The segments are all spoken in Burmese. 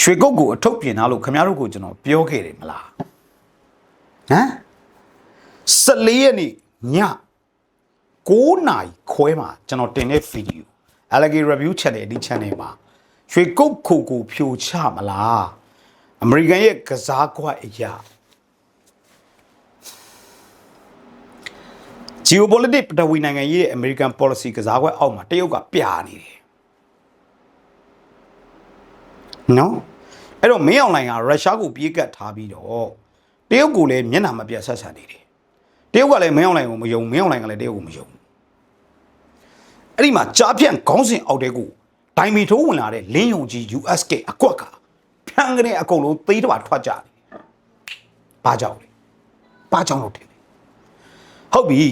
ရွှေကုတ်ကိုအထုပ်ပြင်ထားလို့ခင်ဗျားတို့ကိုကျွန်တော်ပြောခဲ့တယ်မလားဟမ်14ရက်နေ့ည9နာရီခွဲမှာကျွန်တော်တင်တဲ့ဗီဒီယို Alleggy Review Channel ဒီ channel မှာရွှေကုတ်ခုကိုဖြိုချမလားအမေရိကန်ရဲ့ကစားကွက်အရာ geopolitics ပထဝီနိုင်ငံရေးရဲ့ American policy ကစားကွက်အောက်မှာတရုတ်ကပြာနေတယ် နော်အဲ့တော့မင်းအောင်လိုင်ကရုရှားကိုပြေးကပ်ထားပြီးတော့တရုတ်ကိုလည်းမျက်နှာမပြတ်ဆက်ဆံနေတယ်တရုတ်ကလည်းမင်းအောင်လိုင်ကိုမယုံမင်းအောင်လိုင်ကလည်းတရုတ်ကိုမယုံအဲ့ဒီမှာကြားဖြန့်ခေါင်းစဉ်အောက်တဲကိုဒိုင်မီထိုးဝင်လာတဲ့လင်းယုံကြီး USK အကွက်ကဖြန်းကနေအကုန်လုံးသေးတပါထွက်ကြတယ်ဘာကြောင့်လဲဘာကြောင့်လို့ထင်လဲဟုတ်ပြီ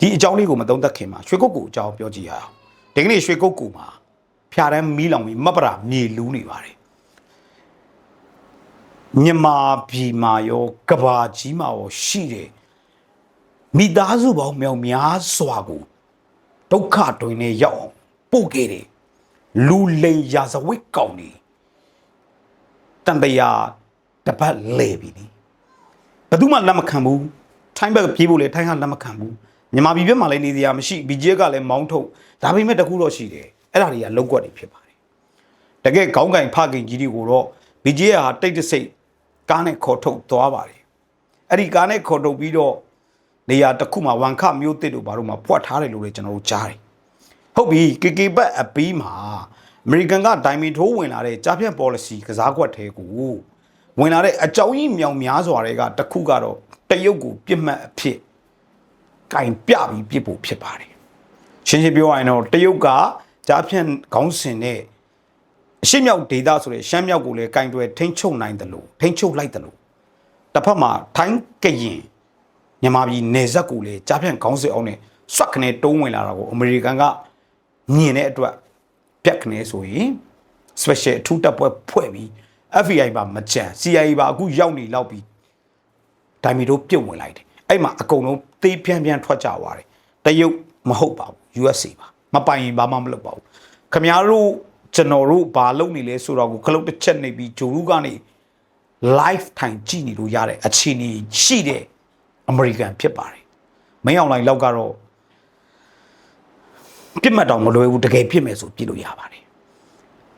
ဒီအကြောင်းလေးကိုမသုံးသပ်ခင်မှာရွှေကုတ်ကူအကြောင်းပြောကြည့်ရအောင်ဒီကနေ့ရွှေကုတ်ကူမှာ ဖြာတန်းမီးလောင်ပြီးမပ္ပရာမြေလူးနေပါတယ်မြန်မာပြည်မှာရောကဘာကြီးမှာရောရှိတယ်မိသားစုပေါင်းမြောက်များစွာကိုဒုက္ခတွင်နဲ့ရောက်အောင်ပို့ခဲ့တယ်လူလိန်ရာဇဝိတ်ကောင်နေတန်တရာတပတ်လဲပြီနိဘယ်သူမှလက်မခံဘူးထိုင်းဘက်ပြေးဖို့လေထိုင်းကလက်မခံဘူးမြန်မာပြည်ဘက်မှာလည်းနေစရာမရှိဘီဂျက်ကလည်းမောင်းထုတ်ဒါပေမဲ့တခုတော့ရှိတယ် အဲ့ဒါတွေကလောက်ကွက်တွေဖြစ်ပါတယ်တကယ်ခေါင်းကင်ဖခင်ကြီးတွေကိုတော့ဘီဂျက်ဟာတိတ်တဆိတ်ကားနဲ့ခေါ်ထုတ်သွားပါတယ်အဲ့ဒီကားနဲ့ခေါ်ထုတ်ပြီးတော့နေရာတစ်ခုမှာဝန်ခမျိုးတစ်တို့ဘာလို့မှဖွက်ထားတယ်လို့လည်းကျွန်တော်တို့ကြားတယ်ဟုတ်ပြီကေကေဘက်အပီးမှာအမေရိကန်ကဒိုင်မီထိုးဝင်လာတဲ့ကြားဖြတ် policy ကစားကွက်ထဲကိုဝင်လာတဲ့အကြောင်းကြီးမြောင်များစွာတွေကတစ်ခုကတော့တရုတ်ကိုပြစ်မှတ်အဖြစ်ကင်ပြပြီးပြစ်ဖို့ဖြစ်ပါတယ်ရှင်းရှင်းပြောရရင်တော့တရုတ်က ကြားဖြန့်ခေါင်းစဉ်နဲ့အရှိမြောက်ဒေတာဆိုတဲ့ရှမ်းမြောက်ကိုလည်းကင်တွယ်ထိမ့်ချုပ်နိုင်တယ်လို့ထိမ့်ချုပ်လိုက်တယ်လို့တစ်ဖက်မှာထိုင်းကရင်မြန်မာပြည်နယ်စပ်ကိုလည်းကြားဖြန့်ခေါင်းစဉ်အောင်နဲ့စွက်ခနဲ့တုံးဝင်လာတာကိုအမေရိကန်ကမြင်တဲ့အတွက်ပြက်ခနဲ့ဆိုရင် special အထူးတပ်ပွဲဖွဲ့ပြီး FBI ပါမကြံ CIA ပါအခုရောက်နေလောက်ပြီးဒိုင်မီတို့ပြုတ်ဝင်လိုက်တယ်အဲ့မှာအကုန်လုံးသေးပြန်းပြန်းထွက်ကြသွားတယ်တရုတ်မဟုတ်ပါဘူး USA ပါ မပိုင်ရင်ဘာမှမလုပ်ပါဘူးခမရတို့ကျွန်တော်တို့ဘာလုပ်နေလဲဆိုတော့ကိုခလုတ်တစ်ချက်နေပြီးဂျိုရူကနေ live ထိုင်ကြည့်နေလို့ရတဲ့အခြေအနေရှိတဲ့အမေရိကန်ဖြစ်ပါတယ်မင်းအောင်လိုင်းလောက်ကတော့ပြစ်မှတ်တောင်မလွယ်ဘူးတကယ်ပြစ်မယ်ဆိုပြစ်လို့ရပါတယ်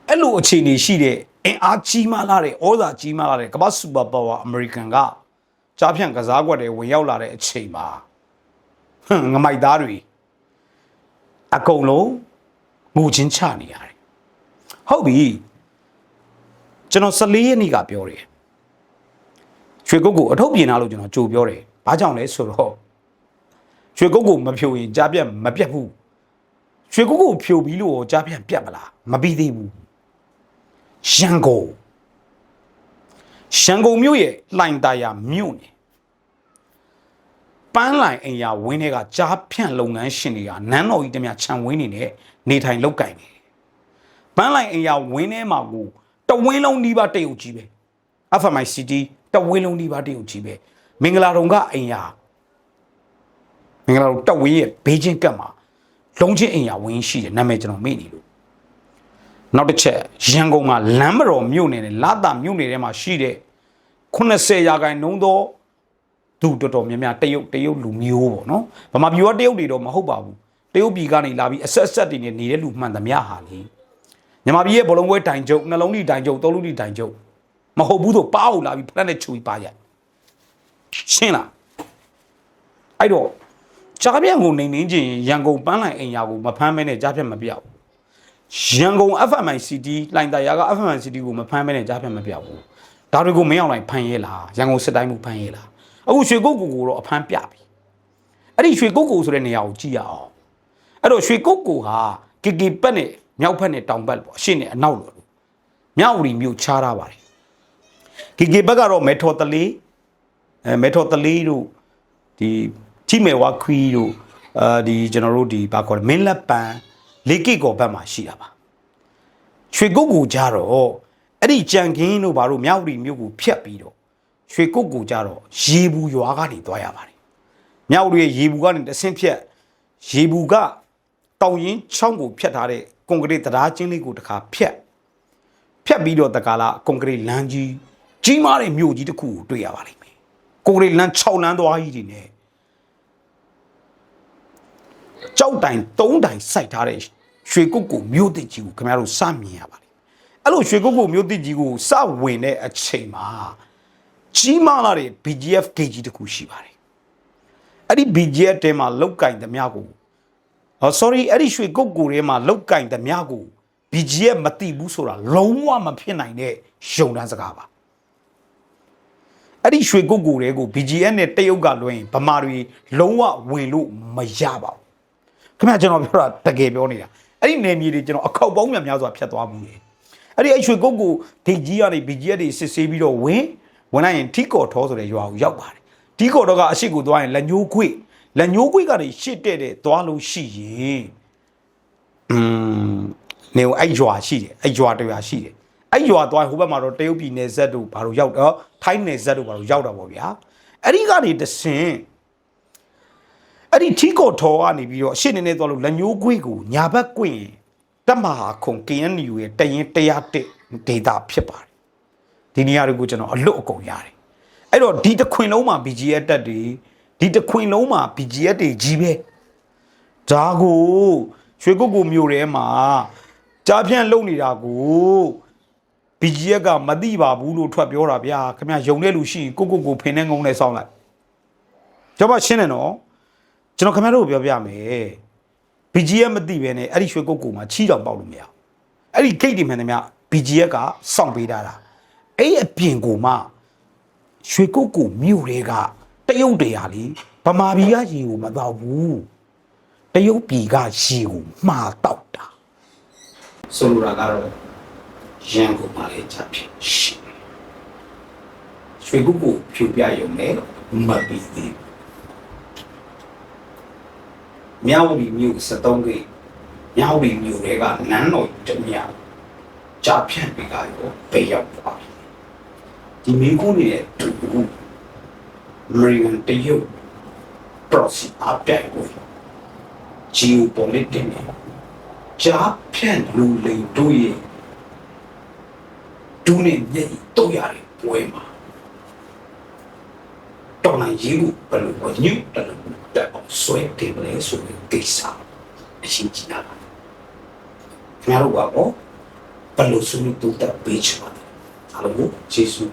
အဲ့လိုအခြေအနေရှိတဲ့အင်အားကြီးမားလာတဲ့ဩဇာကြီးမားလာတဲ့ကမ္ဘာစူပါပါဝါအမေရိကန်ကကြားဖြန့်ကစားကွက်တွေဝင်ရောက်လာတဲ့အချိန်မှာဟွန်းငမိုက်သားတွေ အကုန်လုံးငိုချင်းချနေရတယ်ဟုတ်ပြီကျွန်တော်14ရက်နေ့ကပြောတယ်ရွှေကုတ်ကိုအထုပ်ပြင်လာလို့ကျွန်တော်ကြိုပြောတယ်ဘာကြောင့်လဲဆိုတော့ရွှေကုတ်ကိုမဖြိုရင်ကြားပြတ်မပြတ်ဘူးရွှေကုတ်ကိုဖြိုပြီးလို့ကြားပြတ်ပြတ်မလားမပြီးသေးဘူးရန်ကုန်ရန်ကုန်မြို့ရဲ့လှိုင်သာယာမြို့နယ် ပန်းလိုင်အိမ်ယာဝင်းတွေကကြားဖြန့်လုပ်ငန်းရှင်တွေကနန်းတော်ကြီးတမခြံဝင်းနေနဲ့နေထိုင်လုပ်ကင်နေတယ်ပန်းလိုင်အိမ်ယာဝင်းထဲမှာကိုတဝင်းလုံးဒီပါတရုတ်ကြီးပဲ FMI City တဝင်းလုံးဒီပါတရုတ်ကြီးပဲမင်္ဂလာတုံကအိမ်ယာမင်္ဂလာတုံတဝင်းရဲ့ဘေးချင်းကပ်မှာလုံးချင်းအိမ်ယာဝင်းရှိတယ်နာမည်ကျွန်တော်မေ့နေလို့နောက်တစ်ချက်ရန်ကုန်မှာလမ်းမတော်မြို့နယ်နဲ့လာတာမြို့နယ်ထဲမှာရှိတဲ့80ရာခိုင်နှုန်းသော သူတော်တော်များများတရုတ်တရုတ်လူမျိုးပေါ့နော်ဗမာပြည်ကတရုတ်တွေတော့မဟုတ်ပါဘူးတရုတ်ပြည်ကနေလာပြီးအဆက်အဆက်တွေနဲ့နေတဲ့လူမှန်သမျှဟာလေမြန်မာပြည်ရဲ့ဘလုံးပွဲတိုင်ကျုပ်နှလုံးကြီးတိုင်ကျုပ်သုံးလုံးကြီးတိုင်ကျုပ်မဟုတ်ဘူးဆိုပါအောင်လာပြီးဖက်နဲ့ချူပြီးပါရရှင်းလားအဲ့တော့ကြားပြန့်ကိုနေနေချင်းရန်ကုန်ပန်းလိုင်အိမ်ယာကိုမဖမ်းမဲနဲ့ကြားပြန့်မပြောက်ဘူးရန်ကုန် FMI City လိုင်တာယာက FMI City ကိုမဖမ်းမဲနဲ့ကြားဖြတ်မပြောက်ဘူးဒါတွေကိုမင်းအောင်လိုက်ဖမ်းရဲလားရန်ကုန်စစ်တိုင်းမှုဖမ်းရဲလား အခုရွှေကုတ်ကိုကိုတော့အဖမ်းပြပြီအဲ့ဒီရွှေကုတ်ကိုဆိုတဲ့နေရာကိုကြည့်ရအောင်အဲ့တော့ရွှေကုတ်ကိုဟာကီကီပက်နဲ့မြောက်ဖက်နဲ့တောင်ဘက်ပေါ့အရှင်းနဲ့အနောက်လို့မြောက်ဝတီမြို့ချားထားပါတယ်ကီကီဘက်ကတော့မေထော်တလေးအဲမေထော်တလေးတို့ဒီချိမေဝါခွီတို့အာဒီကျွန်တော်တို့ဒီဘာခေါ်လဲမင်းလက်ပန်လေကိကောဘက်မှာရှိတာပါရွှေကုတ်ကူကြတော့အဲ့ဒီကြံခင်းတို့ဘာလို့မြောက်ဝတီမြို့ကိုဖျက်ပြီးတော့ ရွှေကုတ်ကူကြတော့ရေဘူးရွာကနေသွားရပါတယ်မြောက်ဝတီရဲ့ရေဘူးကနေတဆင်းဖြက်ရေဘူးကတောင်ရင်ချောင်းကိုဖျက်ထားတဲ့ကွန်ကရစ်တရားချင်းလေးကိုတစ်ခါဖျက်ဖျက်တ်ပြီးတော့တကားလာကွန်ကရစ်လမ်းကြီးကြီးမားတဲ့မြို့ကြီးတစ်ခုကိုတွေ့ရပါလိမ့်မယ်ကွန်ကရစ်လမ်း6လမ်းသွားကြီးတွေနဲ့ကြောက်တိုင်3တိုင်စိုက်ထားတဲ့ရွှေကုတ်ကိုမြို့တစ်ကြီးကိုခင်ဗျားတို့စမြင်ရပါလိမ့်မယ်အဲ့လိုရွှေကုတ်ကိုမြို့တစ်ကြီးကိုစဝင်တဲ့အချိန်မှာ ကြီးမားလာတဲ့ BGF ဂိတ်ကြီးတစ်ခုရှိပါတယ်အဲ့ဒီ BGF တဲမှာလောက်ကင်သမျှကိုဟော sorry အဲ့ဒီရွှေကုတ်ကိုထဲမှာလောက်ကင်သမျှကို BGF မတိဘူးဆိုတာလုံးဝမဖြစ်နိုင်တဲ့ယုံတန်းစကားပါအဲ့ဒီရွှေကုတ်ကိုတွေကို BGF နဲ့တရုတ်ကလွှဲရင်ဗမာတွေလုံးဝဝင်လို့မရပါဘူးခင်ဗျာကျွန်တော်ပြောတာတကယ်ပြောနေတာအဲ့ဒီနယ်မြေတွေကျွန်တော်အခောက်ပေါင်းများများစွာဖြတ်သွားမှုတယ်အဲ့ဒီအရွှေကုတ်ကိုဒိတ်ကြီးကနေ BGF တွေစစ်ဆေးပြီးတော့ဝင် ဝင်လိုက်ရင်ထီကော်ထောဆိုတဲ့ရွာကိုရောက်ပါတယ်ထီကော်တော့ကအရှိကိုသွားရင်လက်ညိုးခွေလက်ညိုးခွေကနေရှစ်တဲ့တဲ့သွားလို့ရှိရင်อืมနေအဲ့ရွာရှိတယ်အဲ့ရွာတရွာရှိတယ်အဲ့ရွာသွားရင်ဟိုဘက်မှာတော့တရုတ်ပြည်နယ်ဇက်တို့ဘာလို့ရောက်တော့ထိုင်းနယ်ဇက်တို့ဘာလို့ရောက်တော့ဗောဗျာအဲ့ဒီကနေတဆင်အဲ့ဒီထီကော်ထောကနေပြီးတော့အရှိနေနေသွားလို့လက်ညိုးခွေကိုညာဘက်ကွင့်ရင်တက်မဟာခုံ KNU ရဲ့တရင်101ဒေတာဖြစ်ပါတယ် ဒီနေရာတွေကိုကျွန်တော်အလွတ်အကုန်ရတယ်အဲ့တော့ဒီတစ်ခွင်လုံးမှာ BGF တက်တွေဒီတစ်ခွင်လုံးမှာ BGF တွေကြီးပဲဒါကိုရွှေကုတ်ကူမြို့ထဲမှာကြားဖြန့်လုံနေတာကို BGF ကမသိပါဘူးလို့ထွက်ပြောတာဗျာခင်ဗျယုံတဲ့လူရှိရင်ကိုကိုကိုဖင်နဲ့ငုံနဲ့ဆောင်းလိုက်ကျွန်တော်ရှင်းတယ်နော်ကျွန်တော်ခင်ဗျတို့ကိုပြောပြမယ် BGF မသိပဲနဲ့အဲ့ဒီရွှေကုတ်ကူမှာချီတောင်ပေါက်လို့မရဘူးအဲ့ဒီ gate တွေမှန်တယ်မြ BGF ကစောင့်ပေးထားတာ အဲ့ဒီအပြင်ကိုမှရွှေကုတ်ကူမြို့တွေကတရုတ်တရားလीဗမာပြည်ကရေကိုမတော့ဘူးတရုတ်ပြည်ကရေကိုမှားတော့တာဆိုလိုတာကတော့ရန်ကုန်မှာလည်းချက်ဖြစ်ရှိတယ်ရွှေကုတ်ကူဖြူပြရုံနဲ့မပြီးသေးဘူးမြောက်ဝတီမြို့73ကိမြောက်ဝတီမြို့တွေကနန်းတော်တမြကြာဖြန့်ပြီးကရောပေရောက်သွားပြီ ဒီမင်းကုန်းရဲ့တူကူအမေရိကန်တရုတ် proxy အပြိုင်ကို geopolitics နဲ့ကြာဖြန့်လူလိမ်တို့ရဲ့ဒူးနဲ့မျက်ရည်တော့ရတဲ့ပွဲမှာတော်နိုင်ရေးကိုဘယ်လိုဝညွတ်တယ်လို့တက်အောင်ဆွဲတင်လဲဆိုတဲ့ကိစ္စအရှင်းကြီးတာပါခင်ဗျားတို့ကတော့ဘယ်လိုဆွေးနွေးတူတက်ပေးချင်ပါ Fala muitíssimo.